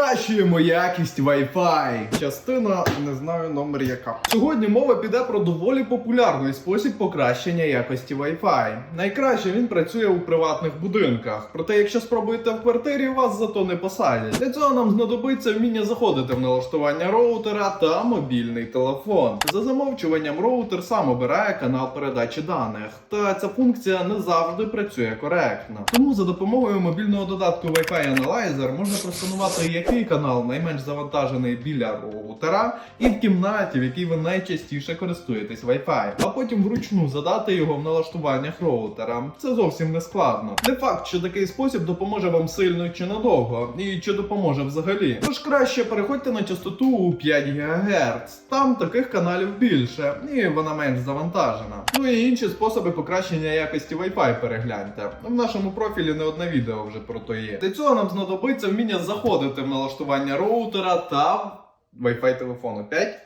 Покращуємо якість Wi-Fi. Частина не знаю номер яка. Сьогодні мова піде про доволі популярний спосіб покращення якості Wi-Fi. Найкраще він працює у приватних будинках. Проте, якщо спробуєте в квартирі, вас зато не посадять. Для цього нам знадобиться вміння заходити в налаштування роутера та мобільний телефон. За замовчуванням роутер сам обирає канал передачі даних, та ця функція не завжди працює коректно. Тому за допомогою мобільного додатку Wi-Fi Analyzer можна просканувати, який канал найменш завантажений біля роутера, і в кімнаті, в якій ви найчастіше користуєтесь Wi-Fi, а потім вручну задати його в налаштуваннях роутера. Це зовсім не складно. Не факт, що такий спосіб допоможе вам сильно чи надовго, і чи допоможе взагалі. Тож краще переходьте на частоту у 5 ГГц. Там таких каналів більше, і вона менш завантажена. Ну і інші способи покращення якості Wi-Fi перегляньте. В нашому профілі не одне відео вже про то є. Для цього нам знадобиться вміння заходити в налаштування роутера та Wi-Fi телефону 5.